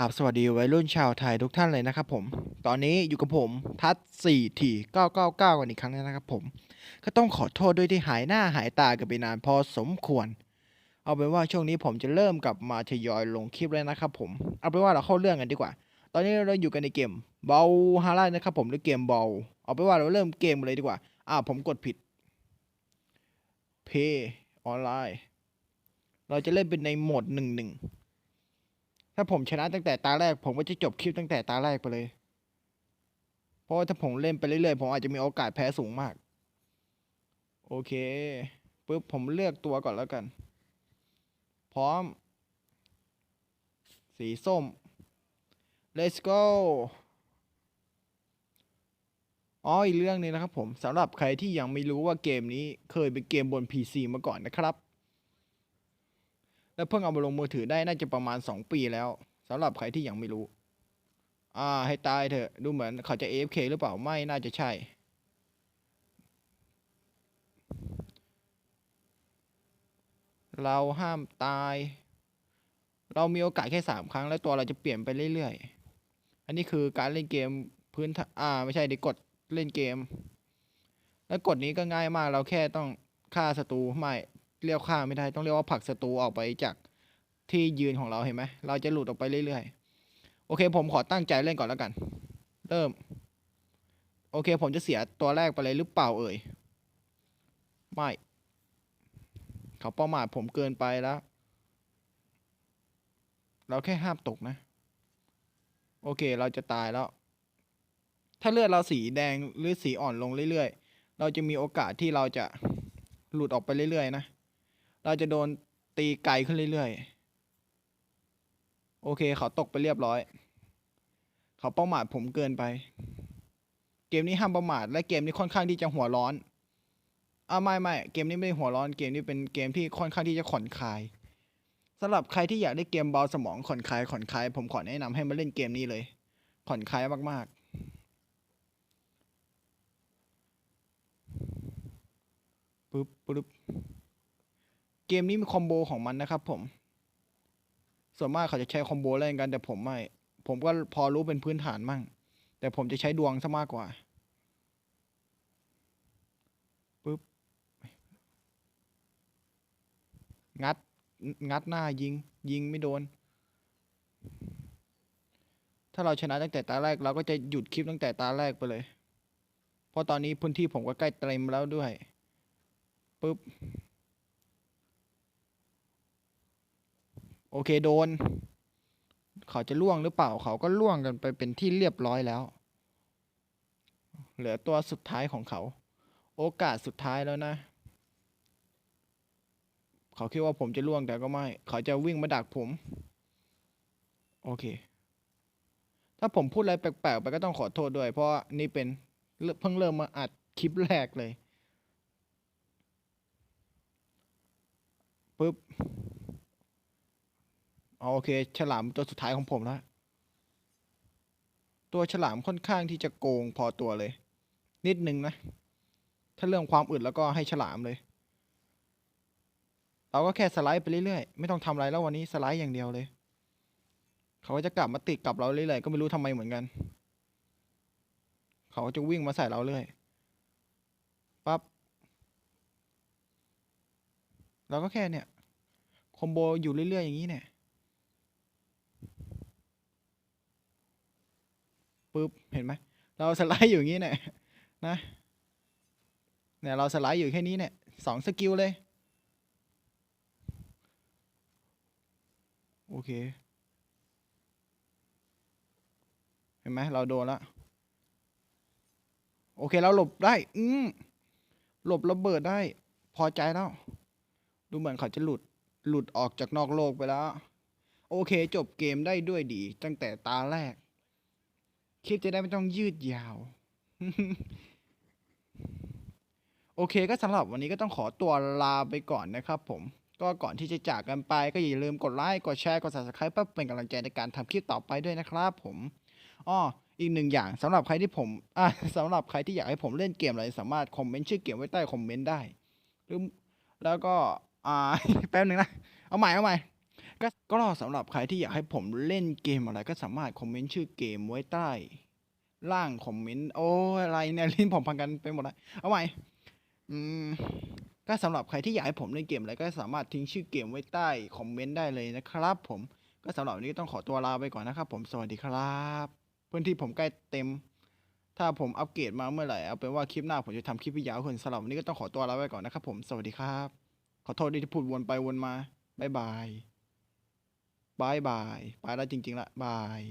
อาบสวัสดีวัยรุ่นชาวไทยทุกท่านเลยนะครับผม ตอนนี้อยู่กับผมทัศ4ที999กันอีกครั้งนะครับผม ก็ต้องขอโทษด้วยที่หายหน้าหายตากันไปนานพอสมควร เอาเป็นว่าช่วงนี้ผมจะเริ่มกลับมาทยอยลงคลิปแล้วนะครับผม เอาเป็นว่าเราเข้าเรื่องกันดีกว่า ตอนนี้เราอยู่กันในเกมเบาฮาร่านะครับผมหรือเกมเบาเอาเป็นว่าเราเริ่มเกมเลยดีกว่า อ่าผมกดผิดเพย์ออนไลน์ เราจะเล่นเป็นในโหมดหนึ่งหนึ่ง ถ้าผมชนะตั้งแต่ตาแรก ผมก็จะจบคลิปตั้งแต่ตาแรกไปเลย เพราะถ้าผมเล่นไปเรื่อยๆ ผมอาจจะมีโอกาสแพ้สูงมาก โอเคปุ๊บผมเลือกตัวก่อนแล้วกัน พร้อม สีส้ม let's go อ๋ออีกเรื่องหนึงนะครับผมสำหรับใครที่ยังไม่รู้ว่าเกมนี้เคยเป็นเกมบน PC มาก่อนนะครับ แล้วเพิ่งเอามาลงมือถือได้น่าจะประมาณ 2 ปีแล้วสำหรับใครที่ยังไม่รู้ อ่า ให้ตายเถอะดูเหมือนเขาจะ AFK หรือเปล่าไม่น่าจะใช่ เราห้ามตาย เรามีโอกาสแค่สามครั้ง แล้วตัวเราจะเปลี่ยนไปเรื่อยๆ อันนี้คือการเล่นเกมพื้นฐาอ่า ไม่ใช่ดิกดเล่นเกม แล้วกฎนี้ก็ง่ายมากเราแค่ต้องฆ่าศัตรูไม่ เรียกฆ่าไม่ได้ ต้องเรียกว่าผลักศัตรูออกไปจากที่ยืนของเราเห็นไหมเราจะหลุดออกไปเรื่อยๆ โอเค ผมขอตั้งใจเล่นก่อนแล้วกัน เริ่ม โอเค ผมจะเสียตัวแรกไปเลยหรือเปล่าเอ่ย ไม่ เขาเป้าหมายผมเกินไปแล้ว เราแค่ห้ามตกนะ โอเค เราจะตายแล้ว ถ้าเลือดเราสีแดงหรือสีอ่อนลงเรื่อยๆ เราจะมีโอกาสที่เราจะหลุดออกไปเรื่อยๆ นะ เราจะโดนตีไกลขึ้นเรื่อยๆ โอเคเขาตกไปเรียบร้อย เขาเป้าหมายผมเกินไป เกมนี้ห้ามประมาทและเกมนี้ค่อนข้างที่จะหัวร้อนอ่าไม่ไม่เกมนี้ไม่ได้หัวร้อนเกมนี้เป็นเกมที่ค่อนข้างที่จะผ่อนคลายสำหรับใครที่อยากได้เกมเบาสมองผ่อนคลายผ่อนคลายผมขอแนะนำให้มาเล่นเกมนี้เลยผ่อนคลายมาก ๆปึ๊บปึ๊บ เกมนี้มีคอมโบของมันนะครับผม ส่วนมากเขาจะใช้คอมโบเล่นกัน แต่ผมไม่ ผมก็พอรู้เป็นพื้นฐานมั่ง แต่ผมจะใช้ดวงซะมากกว่าปึ๊บงัด งัดหน้ายิง ยิงไม่โดน ถ้าเราชนะตั้งแต่ตาแรก เราก็จะหยุดคลิปตั้งแต่ตาแรกไปเลย เพราะตอนนี้พื้นที่ผมก็ใกล้เต็มแล้วด้วยปึ๊บ โอเคโดน เขาจะล่วงหรือเปล่าเขาก็ล่วงกันไปเป็นที่เรียบร้อยแล้ว เหลือตัวสุดท้ายของเขา โอกาสสุดท้ายแล้วนะ เขาคิดว่าผมจะล่วงแต่ก็ไม่ เขาจะวิ่งมาดักผม โอเค ถ้าผมพูดอะไรแปลกๆไปก็ต้องขอโทษด้วย เพราะนี่เป็นเริ่มเพิ่งเริ่มมาอัดคลิปแรกเลยปึ๊บ อ๋อโอเคฉลามตัวสุดท้ายของผมแล้วตัวฉลามค่อนข้างที่จะโกงพอตัวเลย นิดนึงนะ ถ้าเรื่องความอึดแล้วก็ให้ฉลามเลย เราก็แค่สไลด์ไปเรื่อยๆ ไม่ต้องทำอะไรแล้ววันนี้สไลด์อย่างเดียวเลย เขาก็จะกลับมาติดกับเราเรื่อยๆ ก็ไม่รู้ทำไมเหมือนกัน เขาก็จะวิ่งมาใส่เราเรื่อยปั๊บเราก็แค่เนี่ยคอมโบอยู่เรื่อยๆอย่างนี้เนี่ย ปุ๊บเห็นไหมเราสไลด์อยู่อย่างนี้เนี่ยนะเนี่ยเราสไลด์อยู่แค่นี้เนี่ยสองสกิลเลย โอเค เห็นไหมเราโดนแล้วโอเคเราหลบได้ อืมหลบระเบิดได้ พอใจแล้ว ดูเหมือนเขาจะหลุด หลุดออกจากนอกโลกไปแล้ว โอเคจบเกมได้ด้วยดี ตั้งแต่ตาแรก คลิปจะได้ไม่ต้องยืดยาว โอเคก็สำหรับวันนี้ก็ต้องขอตัวลาไปก่อนนะครับผม ก็ก่อนที่จะจากกันไปก็อย่าลืมกดไลค์ กดแชร์ กด subscribe เพื่อเป็นกำลังใจในการทำคลิปต่อไปด้วยนะครับผมอ้ออีกหนึ่งอย่างสำหรับใครที่ผมอะสำหรับใครที่อยากให้ผมเล่นเกมอะไรสามารถคอมเมนต์ชื่อเกมไว้ใต้คอมเมนต์ได้หรือแล้วก็อ่าแป๊บหนึ่งนะ เอาใหม่เอาใหม่ ก็ก็สำหรับใครที่อยากให้ผมเล่นเกมอะไรก็สามารถคอมเมนต์ชื่อเกมไว้ใต้ ล่างคอมเมนต์โอ้อะไรเนี่ยลิ้นผมพังกันไปหมดเลยเอาใหม่อืมก็สำหรับใครที่อยากให้ผมเล่นเกมอะไรก็สามารถทิ้งชื่อเกมไว้ใต้คอมเมนต์ได้เลยนะครับ ผมก็สำหรับวันนี้ต้องขอตัวลาไปก่อนนะครับ ผมสวัสดีครับ พื้นที่ผมใกล้เต็ม ถ้าผมอัปเกรดมาเมื่อไหร่เอาเป็นว่าคลิปหน้าผมจะทำคลิปวิดีโอคนสำหรับวันนี้ก็ต้องขอตัวลาไปก่อนนะครับ ผมสวัสดีครับ ขอโทษที่พูดวนไปวนมาบายบาย บายบาย ไปแล้วจริง ๆละบาย